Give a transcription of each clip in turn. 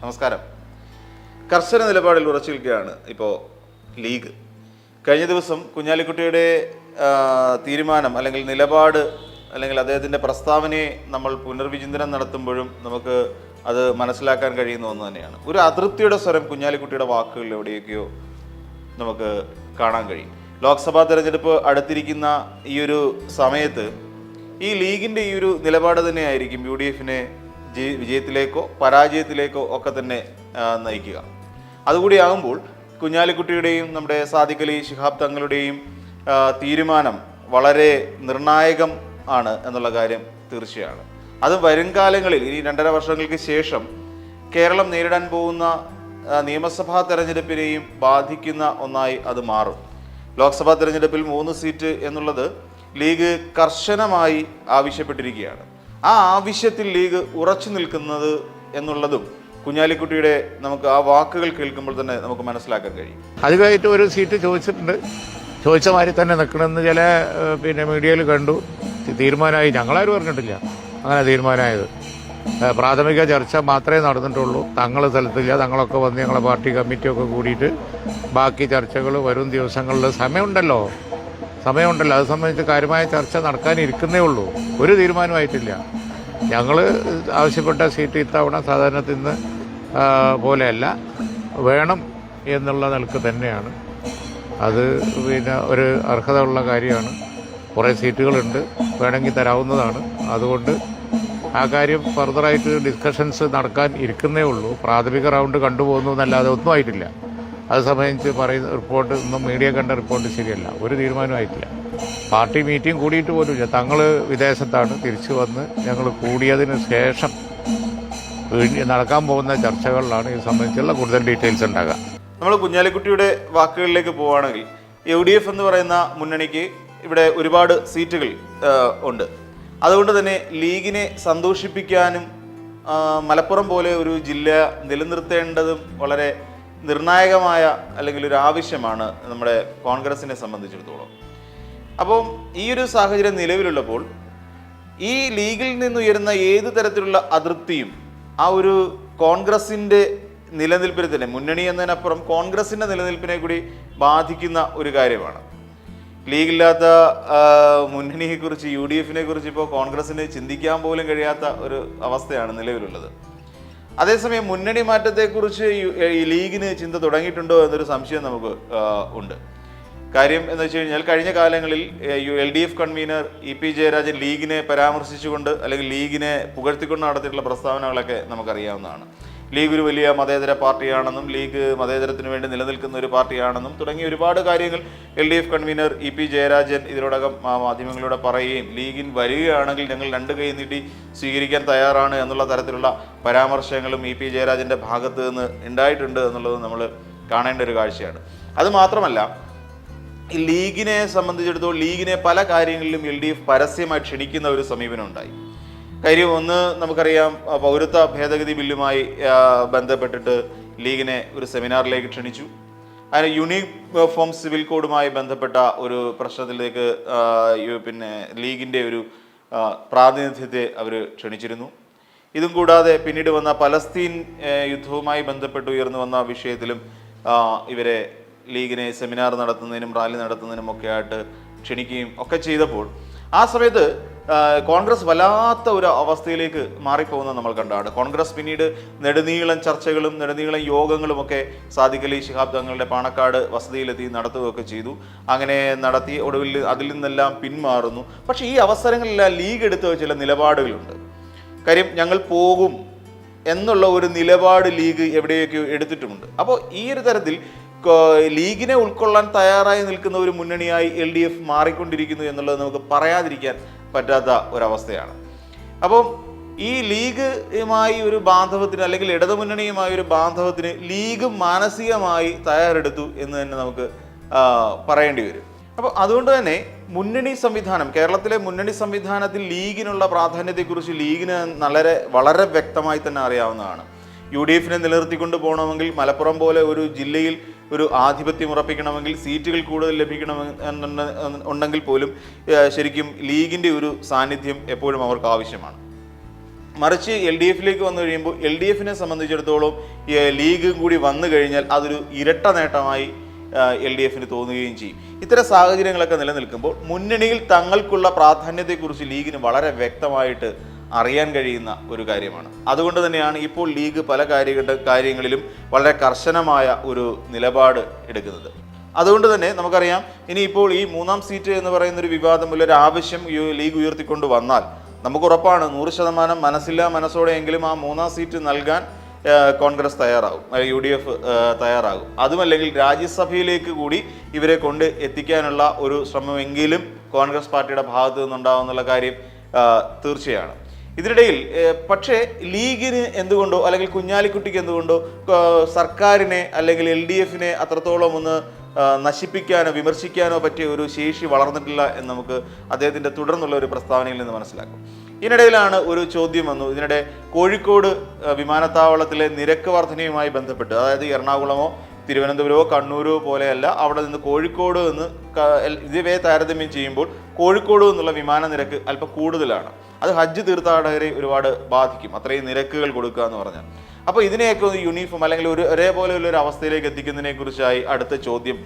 നമസ്കാരം. കർശന നിലപാടിൽ ഉറച്ചു നിൽക്കുകയാണ് ഇപ്പോൾ ലീഗ്. കഴിഞ്ഞ ദിവസം കുഞ്ഞാലിക്കുട്ടിയുടെ തീരുമാനം അല്ലെങ്കിൽ നിലപാട് അല്ലെങ്കിൽ അദ്ദേഹത്തിന്റെ പ്രസ്താവനയെ നമ്മൾ പുനർവിചിന്തനം നടത്തുമ്പോഴും നമുക്ക് അത് മനസ്സിലാക്കാൻ കഴിയുന്ന ഒന്ന് തന്നെയാണ്. ഒരു അതൃപ്തിയുടെ സ്വരം കുഞ്ഞാലിക്കുട്ടിയുടെ വാക്കുകളിൽ എവിടെയൊക്കെയോ നമുക്ക് കാണാൻ കഴിയും. ലോക്സഭാ തെരഞ്ഞെടുപ്പ് അടുത്തിരിക്കുന്ന ഈ ഒരു സമയത്ത് ഈ ലീഗിന്റെ ഈ ഒരു നിലപാട് തന്നെയായിരിക്കും യു ഡി എഫിനെ വിജയത്തിലേക്കോ പരാജയത്തിലേക്കോ ഒക്കെ തന്നെ നയിക്കുക. അതുകൂടിയാകുമ്പോൾ കുഞ്ഞാലിക്കുട്ടിയുടെയും നമ്മുടെ സാദിഖലി ശിഹാബ് തങ്ങളുടെയും തീരുമാനം വളരെ നിർണായകം ആണ് എന്നുള്ള കാര്യം തീർച്ചയാണ്. അത് വരും കാലങ്ങളിൽ ഇനി രണ്ടര വർഷങ്ങൾക്ക് ശേഷം കേരളം നേരിടാൻ പോകുന്ന നിയമസഭാ തെരഞ്ഞെടുപ്പിനെയും ബാധിക്കുന്ന ഒന്നായി അത് മാറും. ലോക്സഭാ തെരഞ്ഞെടുപ്പിൽ മൂന്ന് സീറ്റ് എന്നുള്ളത് ലീഗ് കർശനമായി ആവശ്യപ്പെട്ടിരിക്കുകയാണ്. ആ ആവശ്യത്തിൽ ലീഗ് ഉറച്ചു നിൽക്കുന്നത് എന്നുള്ളതും കുഞ്ഞാലിക്കുട്ടിയുടെ നമുക്ക് ആ വാക്കുകൾ കേൾക്കുമ്പോൾ തന്നെ നമുക്ക് മനസ്സിലാക്കാൻ കഴിയും. അധികമായിട്ട് ഒരു സീറ്റ് ചോദിച്ചിട്ടുണ്ട്. ചോദിച്ച മാതിരി തന്നെ നിൽക്കണമെന്ന് ചില പിന്നെ മീഡിയയിൽ കണ്ടു. തീരുമാനമായി. ഞങ്ങളാരും പറഞ്ഞിട്ടില്ല അങ്ങനെ തീരുമാനമായത്. പ്രാഥമിക ചർച്ച മാത്രമേ നടന്നിട്ടുള്ളൂ. തങ്ങൾ സ്ഥലത്തില്ല. തങ്ങളൊക്കെ വന്ന് ഞങ്ങളെ പാർട്ടി കമ്മിറ്റിയൊക്കെ കൂടിയിട്ട് ബാക്കി ചർച്ചകൾ വരും ദിവസങ്ങളിൽ. സമയമുണ്ടല്ലോ. സമയമുണ്ടല്ലോ. അത് സംബന്ധിച്ച് കാര്യമായ ചർച്ച നടക്കാനിരിക്കുന്നേ ഉള്ളൂ. ഒരു തീരുമാനമായിട്ടില്ല. ഞങ്ങൾ ആവശ്യപ്പെട്ട സീറ്റ് ഇത്തവണ സാധാരണത്തിൽ നിന്ന് പോലെയല്ല. വേണം എന്നുള്ള നിലയ്ക്ക് തന്നെയാണ്. അത് പിന്നെ ഒരു അർഹതയുള്ള കാര്യമാണ്. കുറേ സീറ്റുകളുണ്ട്. വേണമെങ്കിൽ തരാവുന്നതാണ്. അതുകൊണ്ട് ആ കാര്യം ഫർദറായിട്ട് ഡിസ്കഷൻസ് നടക്കാൻ ഇരിക്കുന്നേ ഉള്ളൂ. പ്രാഥമിക റൗണ്ട് കണ്ടുപോകുന്നു എന്നല്ലാതെ ഒന്നും ആയിട്ടില്ല. അത് സംബന്ധിച്ച് പറയുന്ന റിപ്പോർട്ട് ഒന്നും മീഡിയ കണ്ട റിപ്പോർട്ട് ശരിയല്ല. ഒരു തീരുമാനമായിട്ടില്ല പാർട്ടി മീറ്റിംഗ് കൂടിയിട്ട് പോലുമില്ല തങ്ങൾ വിദേശത്താണ് തിരിച്ചു വന്ന് ഞങ്ങൾ കൂടിയതിന് ശേഷം നടക്കാൻ പോകുന്ന ചർച്ചകളിലാണ് ഇത് സംബന്ധിച്ചുള്ള കൂടുതൽ ഡീറ്റെയിൽസ് ഉണ്ടാകുക. നമ്മൾ കുഞ്ഞാലിക്കുട്ടിയുടെ വാക്കുകളിലേക്ക് പോവുകയാണെങ്കിൽ യു ഡി എഫ് എന്ന് പറയുന്ന മുന്നണിക്ക് ഇവിടെ ഒരുപാട് സീറ്റുകൾ ഉണ്ട്. അതുകൊണ്ട് തന്നെ ലീഗിനെ സന്തോഷിപ്പിക്കാനും മലപ്പുറം പോലെ ഒരു ജില്ല നിലനിർത്തേണ്ടതും വളരെ നിർണായകമായ അല്ലെങ്കിൽ ഒരു ആവശ്യമാണ് നമ്മുടെ കോൺഗ്രസിനെ സംബന്ധിച്ചിടത്തോളം. അപ്പം ഈ ഒരു സാഹചര്യം നിലവിലുള്ളപ്പോൾ ഈ ലീഗിൽ നിന്നുയരുന്ന ഏത് തരത്തിലുള്ള അതൃപ്തിയും ആ ഒരു കോൺഗ്രസിന്റെ നിലനിൽപ്പിനെ തന്നെ മുന്നണി എന്നതിനപ്പുറം കോൺഗ്രസിന്റെ നിലനിൽപ്പിനെ കൂടി ബാധിക്കുന്ന ഒരു കാര്യമാണ്. ലീഗില്ലാത്ത മുന്നണിയെക്കുറിച്ച് യു ഡി എഫിനെ കുറിച്ച് ഇപ്പോൾ കോൺഗ്രസ്സിന് ചിന്തിക്കാൻ പോലും കഴിയാത്ത ഒരു അവസ്ഥയാണ് നിലവിലുള്ളത്. അതേസമയം മുന്നണി മാറ്റത്തെക്കുറിച്ച് ഈ ലീഗിന് ചിന്ത തുടങ്ങിയിട്ടുണ്ടോ എന്നൊരു സംശയം നമുക്ക് ഉണ്ട്. കാര്യം എന്ന് വെച്ച് കഴിഞ്ഞാൽ കഴിഞ്ഞ കാലങ്ങളിൽ L D F convener E P Jayarajan ലീഗിനെ പരാമർശിച്ചുകൊണ്ട് അല്ലെങ്കിൽ ലീഗിനെ പുകഴ്ത്തിക്കൊണ്ട് നടത്തിയിട്ടുള്ള പ്രസ്താവനകളൊക്കെ നമുക്കറിയാവുന്നതാണ്. ലീഗ് ഒരു വലിയ മതേതര പാർട്ടിയാണെന്നും ലീഗ് മതേതരത്തിന് വേണ്ടി നിലനിൽക്കുന്ന ഒരു പാർട്ടിയാണെന്നും തുടങ്ങിയ ഒരുപാട് കാര്യങ്ങൾ L D F convener E P Jayarajan ഇതിനോടകം മാധ്യമങ്ങളിലൂടെ പറയുകയും ലീഗിൻ വരികയാണെങ്കിൽ ഞങ്ങൾ രണ്ട് കൈ നീട്ടി സ്വീകരിക്കാൻ തയ്യാറാണ് എന്നുള്ള തരത്തിലുള്ള പരാമർശങ്ങളും ഇ പി ജയരാജന്റെ ഭാഗത്ത് നിന്ന് ഉണ്ടായിട്ടുണ്ട് എന്നുള്ളത് നമ്മൾ കാണേണ്ട ഒരു കാഴ്ചയാണ്. അത് മാത്രമല്ല ഈ ലീഗിനെ സംബന്ധിച്ചിടത്തോളം ലീഗിനെ പല കാര്യങ്ങളിലും എൽ ഡി എഫ് പരസ്യമായി ക്ഷണിക്കുന്ന ഒരു സമീപനം ഉണ്ടായി കാര്യം ഒന്ന് നമുക്കറിയാം പൗരത്വ ഭേദഗതി ബില്ലുമായി ബന്ധപ്പെട്ടിട്ട് ലീഗിനെ ഒരു സെമിനാറിലേക്ക് ക്ഷണിച്ചു. അതിന് യൂണിഫോം സിവിൽ കോഡുമായി ബന്ധപ്പെട്ട ഒരു പ്രശ്നത്തിലേക്ക് പിന്നെ ലീഗിന്റെ ഒരു പ്രാതിനിധ്യത്തെ അവർ ക്ഷണിച്ചിരുന്നു. ഇതും കൂടാതെ പിന്നീട് വന്ന പലസ്തീൻ യുദ്ധവുമായി ബന്ധപ്പെട്ട് ഉയർന്നു വന്ന വിഷയത്തിലും ഇവരെ ലീഗിനെ സെമിനാർ നടത്തുന്നതിനും റാലി നടത്തുന്നതിനും ഒക്കെ ആയിട്ട് ക്ഷണിക്കുകയും ഒക്കെ ചെയ്തപ്പോൾ ആ സമയത്ത് കോൺഗ്രസ് വല്ലാത്ത ഒരു അവസ്ഥയിലേക്ക് മാറിപ്പോകുന്നത് നമ്മൾ കണ്ടാണ് കോൺഗ്രസ് പിന്നീട് നെടുനീളം ചർച്ചകളും നെടുനീളം യോഗങ്ങളും ഒക്കെ സാദിഖ് അലി ശിഹാബ് തങ്ങളുടെ പാണക്കാട് വസതിയിലെത്തി നടത്തുകയൊക്കെ ചെയ്തു. അങ്ങനെ നടത്തി ഒടുവിൽ അതിൽ നിന്നെല്ലാം പിന്മാറുന്നു. പക്ഷേ ഈ അവസരങ്ങളിലെല്ലാം ലീഗ് എടുത്ത ചില നിലപാടുകളുണ്ട്. കാര്യം ഞങ്ങൾ പോകും എന്നുള്ള ഒരു നിലപാട് ലീഗ് എവിടെയൊക്കെ എടുത്തിട്ടുമുണ്ട്. അപ്പോൾ ഈ ഒരു തരത്തിൽ ലീഗിനെ ഉൾക്കൊള്ളാൻ തയ്യാറായി നിൽക്കുന്ന ഒരു മുന്നണിയായി എൽ ഡി എഫ് മാറിക്കൊണ്ടിരിക്കുന്നു എന്നുള്ളത് നമുക്ക് പറയാതിരിക്കാൻ പറ്റാത്ത ഒരവസ്ഥയാണ്. അപ്പം ഈ ലീഗുമായി ഒരു ബാന്ധവത്തിന് അല്ലെങ്കിൽ ഇടതുമുന്നണിയുമായി ഒരു ബാന്ധവത്തിന് ലീഗ് മാനസികമായി തയ്യാറെടുത്തു എന്ന് തന്നെ നമുക്ക് പറയേണ്ടി വരും. അപ്പോൾ അതുകൊണ്ട് തന്നെ മുന്നണി സംവിധാനം കേരളത്തിലെ മുന്നണി സംവിധാനത്തിൽ ലീഗിനുള്ള പ്രാധാന്യത്തെക്കുറിച്ച് ലീഗിന് വളരെ വളരെ വ്യക്തമായി തന്നെ അറിയാവുന്നതാണ്. യു ഡി എഫിനെ നിലനിർത്തിക്കൊണ്ട് പോകണമെങ്കിൽ മലപ്പുറം പോലെ ഒരു ജില്ലയിൽ ഒരു ആധിപത്യം ഉറപ്പിക്കണമെങ്കിൽ സീറ്റുകൾ കൂടുതൽ ലഭിക്കണമെന്ന് ഉണ്ടെങ്കിൽ പോലും ശരിക്കും ലീഗിന്റെ ഒരു സാന്നിധ്യം എപ്പോഴും അവർക്ക് ആവശ്യമാണ്. മറിച്ച് എൽ ഡി എഫിലേക്ക് വന്നു കഴിയുമ്പോൾ എൽ ഡി എഫിനെ സംബന്ധിച്ചിടത്തോളം ലീഗും കൂടി വന്നു കഴിഞ്ഞാൽ അതൊരു ഇരട്ട നേട്ടമായി എൽ ഡി എഫിന് തോന്നുകയും ചെയ്യും. ഇത്തരം സാഹചര്യങ്ങളൊക്കെ നിലനിൽക്കുമ്പോൾ മുന്നണിയിൽ തങ്ങൾക്കുള്ള പ്രാധാന്യത്തെക്കുറിച്ച് ലീഗിന് വളരെ വ്യക്തമായിട്ട് അറിയാൻ കഴിയുന്ന ഒരു കാര്യമാണ്. അതുകൊണ്ട് തന്നെയാണ് ഇപ്പോൾ ലീഗ് പല കാര്യ കാര്യങ്ങളിലും വളരെ കർശനമായ ഒരു നിലപാട് എടുക്കുന്നത്. അതുകൊണ്ട് തന്നെ നമുക്കറിയാം ഇനിയിപ്പോൾ ഈ മൂന്നാം സീറ്റ് എന്ന് പറയുന്ന ഒരു വിവാദം ഒരു ആവശ്യം ലീഗ് ഉയർത്തിക്കൊണ്ട് വന്നാൽ നമുക്ക് ഉറപ്പാണ് നൂറ് ശതമാനം മനസ്സോടെ മനസ്സോടെയെങ്കിലും ആ മൂന്നാം സീറ്റ് നൽകാൻ കോൺഗ്രസ് തയ്യാറാകും. യു ഡി എഫ് തയ്യാറാകും. അതുമല്ലെങ്കിൽ രാജ്യസഭയിലേക്ക് കൂടി ഇവരെ കൊണ്ട് എത്തിക്കാനുള്ള ഒരു ശ്രമമെങ്കിലും കോൺഗ്രസ് പാർട്ടിയുടെ ഭാഗത്തു നിന്നുണ്ടാവുന്നുള്ള കാര്യം തീർച്ചയാണ്. ഇതിനിടയിൽ പക്ഷേ ലീഗിന് എന്തുകൊണ്ടോ അല്ലെങ്കിൽ കുഞ്ഞാലിക്കുട്ടിക്ക് എന്തുകൊണ്ടോ സർക്കാരിനെ അല്ലെങ്കിൽ എൽ ഡി എഫിനെ അത്രത്തോളം ഒന്ന് നശിപ്പിക്കാനോ വിമർശിക്കാനോ പറ്റിയ ഒരു ശേഷി വളർന്നിട്ടില്ല എന്ന് നമുക്ക് അദ്ദേഹത്തിന്റെ തുടർന്നുള്ള ഒരു പ്രസ്താവനയിൽ നിന്ന് മനസ്സിലാക്കും. ഇതിനിടയിലാണ് ഒരു ചോദ്യം വന്നു. ഇതിനിടെ കോഴിക്കോട് വിമാനത്താവളത്തിലെ നിരക്ക് വർധനയുമായി ബന്ധപ്പെട്ട് അതായത് എറണാകുളമോ തിരുവനന്തപുരമോ കണ്ണൂരോ പോലെയല്ല അവിടെ നിന്ന് കോഴിക്കോട് നിന്ന് ഇതുവേ താരതമ്യം ചെയ്യുമ്പോൾ കോഴിക്കോട് നിന്നുള്ള വിമാന നിരക്ക് അല്പം കൂടുതലാണ്. അത് ഹജ്ജ് തീർത്ഥാടകരെ ഒരുപാട് ബാധിക്കും. അത്രയും നിരക്കുകൾ കൊടുക്കുക എന്ന് പറഞ്ഞാൽ. അപ്പോൾ ഇതിനെയൊക്കെ ഒന്ന് യൂണിഫോം അല്ലെങ്കിൽ ഒരു ഒരേപോലെയുള്ള ഒരു അവസ്ഥയിലേക്ക് എത്തിക്കുന്നതിനെ കുറിച്ചായി അടുത്ത ചോദ്യം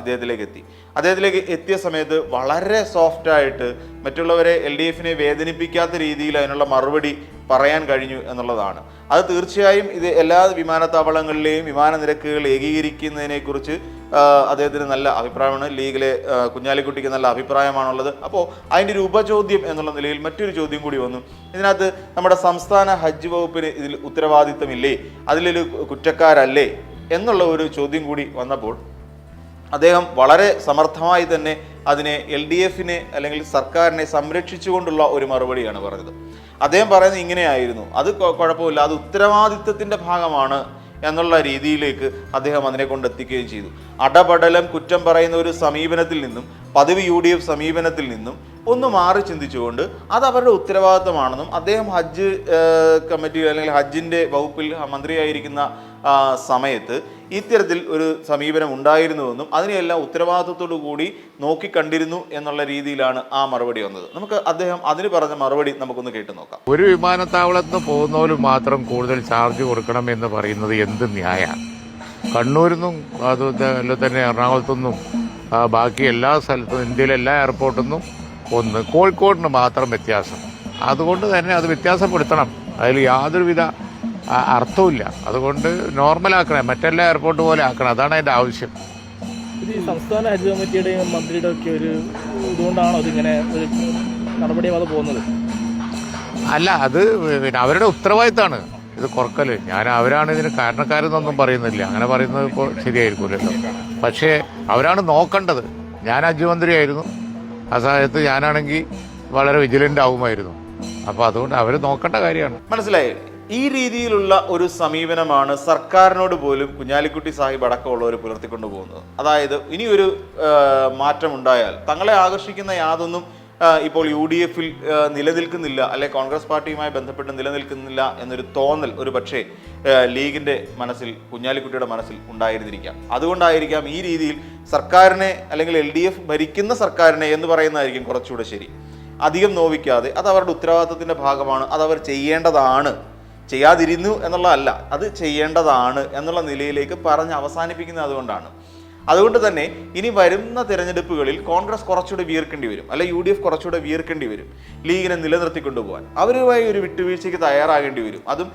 ഇദ്ദേഹത്തിലേക്ക് എത്തി. അദ്ദേഹത്തിലേക്ക് എത്തിയ സമയത്ത് വളരെ സോഫ്റ്റായിട്ട് മറ്റുള്ളവരെ എൽ ഡി എഫിനെ വേദനിപ്പിക്കാത്ത രീതിയിൽ അതിനുള്ള മറുപടി പറയാൻ കഴിഞ്ഞു എന്നുള്ളതാണ്. അത് തീർച്ചയായും ഇത് എല്ലാ വിമാനത്താവളങ്ങളിലെയും വിമാന നിരക്കുകൾ ഏകീകരിക്കുന്നതിനെ കുറിച്ച് അദ്ദേഹത്തിന് നല്ല അഭിപ്രായമാണ്. ലീഗിലെ കുഞ്ഞാലിക്കുട്ടിക്ക് നല്ല അഭിപ്രായമാണുള്ളത്. അപ്പോൾ അതിന്റെ ഒരു ഉപചോദ്യം എന്നുള്ള നിലയിൽ മറ്റൊരു ചോദ്യം കൂടി വന്നു. ഇതിനകത്ത് നമ്മുടെ സംസ്ഥാന ഹജ്ജ് വകുപ്പിന് ഇതിൽ ഉത്തരവാദിത്തമില്ലേ അതിലൊരു കുറ്റക്കാരല്ലേ? എന്നുള്ള ഒരു ചോദ്യം കൂടി വന്നപ്പോൾ അദ്ദേഹം വളരെ സമർത്ഥമായി തന്നെ അതിനെ എൽ ഡി എഫിനെ അല്ലെങ്കിൽ സർക്കാരിനെ സംരക്ഷിച്ചുകൊണ്ടുള്ള ഒരു മറുപടിയാണ് പറഞ്ഞത്. അദ്ദേഹം പറയുന്നത് ഇങ്ങനെയായിരുന്നു. അത് കുഴപ്പമില്ല. അത് ഉത്തരവാദിത്വത്തിന്റെ ഭാഗമാണ് എന്നുള്ള രീതിയിലേക്ക് അദ്ദേഹം അതിനെ കൊണ്ടെത്തിക്കുകയും ചെയ്തു. അടപടലം കുറ്റം പറയുന്ന ഒരു സമീപനത്തിൽ നിന്നും പതിവ് യു ഡി എഫ് സമീപനത്തിൽ നിന്നും ഒന്ന് മാറി ചിന്തിച്ചുകൊണ്ട് അത് അവരുടെ ഉത്തരവാദിത്തമാണെന്നും അദ്ദേഹം ഹജ്ജ് കമ്മിറ്റി അല്ലെങ്കിൽ ഹജ്ജിന്റെ വകുപ്പിൽ മന്ത്രിയായിരിക്കുന്ന സമയത്ത് ഇത്തരത്തിൽ ഒരു സമീപനം ഉണ്ടായിരുന്നുവെന്നും അതിനെയെല്ലാം ഉത്തരവാദിത്വത്തോടു കൂടി നോക്കിക്കണ്ടിരുന്നു എന്നുള്ള രീതിയിലാണ് ആ മറുപടി വന്നത്. നമുക്ക് അദ്ദേഹം അതിന് പറഞ്ഞ മറുപടി നമുക്കൊന്ന് കേട്ടു നോക്കാം. ഒരു വിമാനത്താവളത്തിൽ പോകുന്നവരും മാത്രം കൂടുതൽ ചാർജ് കൊടുക്കണം എന്ന് പറയുന്നത് എന്ത് ന്യായ കണ്ണൂരിൽ നിന്നും അതുപോലെ തന്നെ എറണാകുളത്തു നിന്നും ബാക്കി എല്ലാ സ്ഥലത്തും ഇന്ത്യയിലെ എല്ലാ എയർപോർട്ടിൽ നിന്നും ഒന്ന് കോഴിക്കോടിന് മാത്രം വ്യത്യാസം. അതുകൊണ്ട് തന്നെ അത് വ്യത്യാസപ്പെടുത്തണം. അതിൽ യാതൊരുവിധ ആ, അതുകൊണ്ട് അതുകൊണ്ട് ആക്കണേ. മറ്റെല്ലാ എയർപോർട്ട് പോലെ ആക്കണം. അതാണ് അതിന്റെ ആവശ്യം. ഇത് സംസ്ഥാന ഹജ്ജ് കമ്മിറ്റിയുടെയും മന്ത്രിയുടെ ഒക്കെ ഒരു ഇതുകൊണ്ടാണോ ഇതിങ്ങനെ ഒരു നടപടിയാവാതെ പോകുന്നത്? അല്ല അത് പിന്നെ അവരുടെ ഉത്തരവാദിത്തമാണ് ഇത് കുറക്കൽ. ഞാൻ അവരാണ് ഇതിന് കാരണക്കാരെന്നൊന്നും പറയുന്നില്ല. അങ്ങനെ പറയുന്നത് ഇപ്പോൾ ശരിയായിരിക്കുമല്ലോ പക്ഷേ അവരാണ് നോക്കേണ്ടത്. ഞാൻ ഹജ്ജ് ആയിരുന്നു ആ സമയത്ത് ഞാനാണെങ്കിൽ വളരെ വിജിലന്റ് ആവുമായിരുന്നു. അപ്പോൾ അതുകൊണ്ട് അവർ നോക്കേണ്ട കാര്യമാണ്. മനസ്സിലായി. ഈ രീതിയിലുള്ള ഒരു സമീപനമാണ് സർക്കാരിനോട് പോലും കുഞ്ഞാലിക്കുട്ടി സാഹിബ് അടക്കമുള്ളവർ പുലർത്തിക്കൊണ്ടു പോകുന്നത് അതായത് ഇനിയൊരു മാറ്റമുണ്ടായാൽ തങ്ങളെ ആകർഷിക്കുന്ന യാതൊന്നും ഇപ്പോൾ യു ഡി എഫിൽ നിലനിൽക്കുന്നില്ല അല്ലെ കോൺഗ്രസ് പാർട്ടിയുമായി ബന്ധപ്പെട്ട് നിലനിൽക്കുന്നില്ല എന്നൊരു തോന്നൽ ഒരു പക്ഷേ ലീഗിന്റെ മനസ്സിൽ കുഞ്ഞാലിക്കുട്ടിയുടെ മനസ്സിൽ ഉണ്ടായിരുന്നിരിക്കാം. അതുകൊണ്ടായിരിക്കാം ഈ രീതിയിൽ സർക്കാരിനെ അല്ലെങ്കിൽ എൽ ഡി എഫ് ഭരിക്കുന്ന സർക്കാരിനെ എന്ന് പറയുന്നതായിരിക്കും കുറച്ചുകൂടെ ശരി. അധികം നോവിക്കാതെ അത് അവരുടെ ഉത്തരവാദിത്തത്തിന്റെ ഭാഗമാണ് അത് അവർ ചെയ്യേണ്ടതാണ്. ചെയ്യാതിരുന്നു എന്നുള്ളതല്ല അത് ചെയ്യേണ്ടതാണ് എന്നുള്ള നിലയിലേക്ക് പറഞ്ഞ് അവസാനിപ്പിക്കുന്നത് അതുകൊണ്ടാണ്. അതുകൊണ്ട് തന്നെ ഇനി വരുന്ന തിരഞ്ഞെടുപ്പുകളിൽ കോൺഗ്രസ് കുറച്ചുകൂടെ വീർക്കേണ്ടി വരും അല്ലെ യു ഡി എഫ് കുറച്ചുകൂടെ വീർക്കേണ്ടി വരും ലീഗിനെ നിലനിർത്തിക്കൊണ്ടുപോകാൻ അവരുമായി ഒരു വിട്ടുവീഴ്ചയ്ക്ക് തയ്യാറാകേണ്ടി വരും. അതും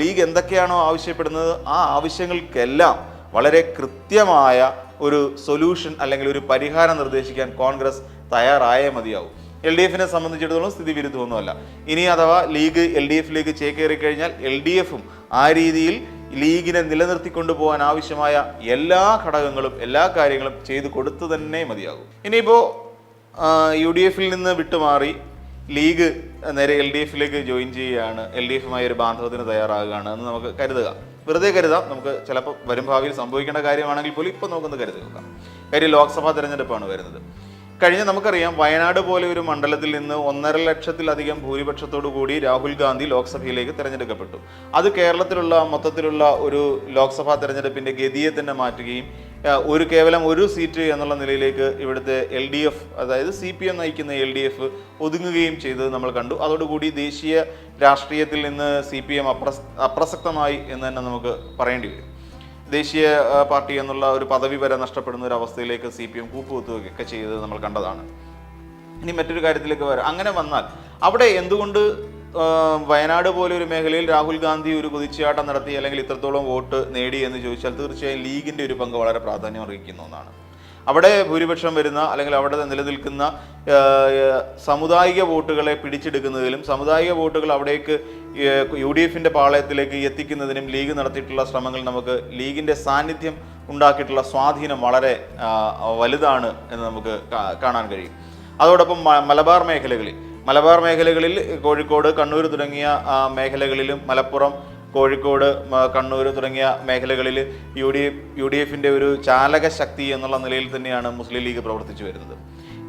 ലീഗ് എന്തൊക്കെയാണോ ആവശ്യപ്പെടുന്നത് ആ ആവശ്യങ്ങൾക്കെല്ലാം വളരെ കൃത്യമായ ഒരു സൊല്യൂഷൻ അല്ലെങ്കിൽ ഒരു പരിഹാരം നിർദ്ദേശിക്കാൻ കോൺഗ്രസ് തയ്യാറായേ മതിയാവും. എൽ ഡി എഫിനെ സംബന്ധിച്ചിടത്തോളം സ്ഥിതി വിരുദ്ധമൊന്നുമല്ല. ഇനി അഥവാ ലീഗ് എൽ ഡി എഫിലേക്ക് ചേക്കേറി കഴിഞ്ഞാൽ എൽ ഡി എഫും ആ രീതിയിൽ ലീഗിനെ നിലനിർത്തിക്കൊണ്ടു പോകാൻ ആവശ്യമായ എല്ലാ ഘടകങ്ങളും എല്ലാ കാര്യങ്ങളും ചെയ്തു കൊടുത്തു തന്നെ മതിയാകും. ഇനിയിപ്പോൾ യു ഡി എഫിൽ നിന്ന് വിട്ടുമാറി ലീഗ് നേരെ എൽ ഡി എഫിലേക്ക് ജോയിൻ ചെയ്യുകയാണ് എൽ ഡി എഫുമായി ഒരു ബാന്ധവത്തിന് തയ്യാറാകുകയാണ് എന്ന് നമുക്ക് കരുതുക. വെറുതെ കരുതാം നമുക്ക് ചിലപ്പോൾ വരും ഭാവിയിൽ സംഭവിക്കേണ്ട കാര്യമാണെങ്കിൽ പോലും ഇപ്പോൾ നമുക്കൊന്ന് കരുതുക കാര്യം ലോക്സഭാ തെരഞ്ഞെടുപ്പാണ് വരുന്നത്. കഴിഞ്ഞ നമുക്കറിയാം വയനാട് പോലെ ഒരു മണ്ഡലത്തിൽ നിന്ന് ഒന്നര ലക്ഷത്തിലധികം ഭൂരിപക്ഷത്തോടു കൂടി രാഹുൽ ഗാന്ധി ലോക്സഭയിലേക്ക് തിരഞ്ഞെടുക്കപ്പെട്ടു. അത് കേരളത്തിലുള്ള മൊത്തത്തിലുള്ള ഒരു ലോക്സഭാ തെരഞ്ഞെടുപ്പിന്റെ ഗതിയെ തന്നെ മാറ്റുകയും ഒരു കേവലം ഒരു സീറ്റ് എന്നുള്ള നിലയിലേക്ക് ഇവിടുത്തെ എൽ ഡി എഫ് അതായത് സി പി എം നയിക്കുന്ന എൽ ഡി എഫ് ഒതുങ്ങുകയും ചെയ്തത് നമ്മൾ കണ്ടു. അതോടുകൂടി ദേശീയ രാഷ്ട്രീയത്തിൽ നിന്ന് സി പി എം അപ്രസ് അപ്രസക്തമായി എന്ന് തന്നെ നമുക്ക് പറയേണ്ടി വരും. ദേശീയ പാർട്ടി എന്നുള്ള ഒരു പദവി വരെ നഷ്ടപ്പെടുന്ന ഒരു അവസ്ഥയിലേക്ക് സി പി എം കൂപ്പുകുത്തുകയൊക്കെ ചെയ്തത് നമ്മൾ കണ്ടതാണ്. ഇനി മറ്റൊരു കാര്യത്തിലേക്ക് വരാം. അങ്ങനെ വന്നാൽ അവിടെ എന്തുകൊണ്ട് വയനാട് പോലെ ഒരു മേഖലയിൽ രാഹുൽ ഗാന്ധി ഒരു കുതിച്ചുചാട്ടം നടത്തി അല്ലെങ്കിൽ ഇത്രത്തോളം വോട്ട് നേടി എന്ന് ചോദിച്ചാൽ തീർച്ചയായും ലീഗിന്റെ ഒരു പങ്ക് വളരെ പ്രാധാന്യം അർഹിക്കുന്ന ഒന്നാണ്. അവിടെ ഭൂരിപക്ഷം വരുന്ന അല്ലെങ്കിൽ അവിടെ നിലനിൽക്കുന്ന സമുദായിക വോട്ടുകളെ പിടിച്ചെടുക്കുന്നതിലും സമുദായിക വോട്ടുകൾ അവിടേക്ക് യു ഡി എഫിന്റെ പാളയത്തിലേക്ക് എത്തിക്കുന്നതിനും ലീഗ് നടത്തിയിട്ടുള്ള ശ്രമങ്ങൾ നമുക്ക് ലീഗിന്റെ സാന്നിധ്യം ഉണ്ടാക്കിയിട്ടുള്ള സ്വാധീനം വളരെ വലുതാണ് എന്ന് നമുക്ക് കാണാൻ കഴിയും. അതോടൊപ്പം മലബാർ മേഖലകളിൽ മലബാർ മേഖലകളിൽ കോഴിക്കോട് കണ്ണൂർ തുടങ്ങിയ മേഖലകളിലും മലപ്പുറം കോഴിക്കോട് കണ്ണൂർ തുടങ്ങിയ മേഖലകളിൽ യു ഡി യു ഡി എഫിന്റെ ഒരു ചാലക ശക്തി എന്നുള്ള നിലയിൽ തന്നെയാണ് മുസ്ലിം ലീഗ് പ്രവർത്തിച്ചു വരുന്നത്.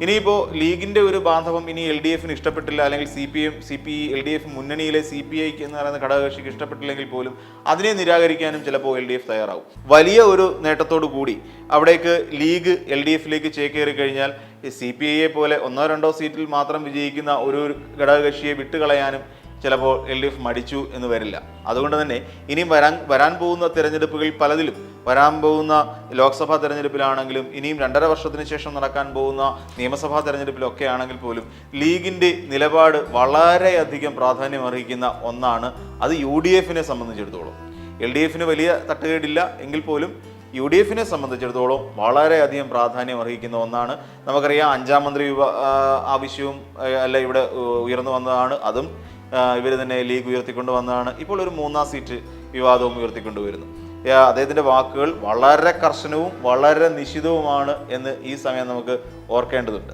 ഇനിയിപ്പോൾ ലീഗിന്റെ ഒരു ബാന്ധവം ഇനി എൽ ഡി എഫിന് ഇഷ്ടപ്പെട്ടില്ല അല്ലെങ്കിൽ C P M C P L D F മുന്നണിയിലെ സി പി ഐക്ക് എന്ന് പറയുന്ന ഘടകകക്ഷിക്ക് ഇഷ്ടപ്പെട്ടില്ലെങ്കിൽ പോലും അതിനെ നിരാകരിക്കാനും ചിലപ്പോൾ എൽ ഡി എഫ് തയ്യാറാവും. വലിയ ഒരു നേട്ടത്തോടു കൂടി അവിടേക്ക് ലീഗ് എൽ ഡി എഫിലേക്ക് ചേക്കേറി കഴിഞ്ഞാൽ സി പി ഐയെ പോലെ ഒന്നോ രണ്ടോ സീറ്റിൽ മാത്രം വിജയിക്കുന്ന ഒരു ഘടകകക്ഷിയെ വിട്ടുകളയാനും ചിലപ്പോൾ എൽ ഡി എഫ് മടിച്ചു എന്ന് വരില്ല. അതുകൊണ്ട് തന്നെ ഇനിയും വരാൻ വരാൻ പോകുന്ന തിരഞ്ഞെടുപ്പുകളിൽ പലതിലും വരാൻ പോകുന്ന ലോക്സഭാ തിരഞ്ഞെടുപ്പിലാണെങ്കിലും ഇനിയും രണ്ടര വർഷത്തിന് ശേഷം നടക്കാൻ പോകുന്ന നിയമസഭാ തിരഞ്ഞെടുപ്പിലൊക്കെ ആണെങ്കിൽ പോലും ലീഗിന്റെ നിലപാട് വളരെയധികം പ്രാധാന്യം അർഹിക്കുന്ന ഒന്നാണ് അത് യു ഡി എഫിനെ സംബന്ധിച്ചിടത്തോളം. എൽ ഡി എഫിന് വലിയ തട്ടുകേടില്ല എങ്കിൽ പോലും യു ഡി എഫിനെ സംബന്ധിച്ചിടത്തോളം വളരെയധികം പ്രാധാന്യം അർഹിക്കുന്ന ഒന്നാണ്. നമുക്കറിയാം അഞ്ചാം മന്ത്രി ആവശ്യവും അല്ല ഇവിടെ ഉയർന്നു വന്നതാണ്. അതും ഇവർ തന്നെ ലീഗ് ഉയർത്തിക്കൊണ്ട് വന്നതാണ്. ഇപ്പോൾ ഒരു മൂന്നാം സീറ്റ് വിവാദവും ഉയർത്തിക്കൊണ്ടുവരുന്നു അദ്ദേഹത്തിന്റെ വാക്കുകൾ വളരെ കർശനവും വളരെ നിശിതവുമാണ് എന്ന് ഈ സമയം നമുക്ക് ഓർക്കേണ്ടതുണ്ട്.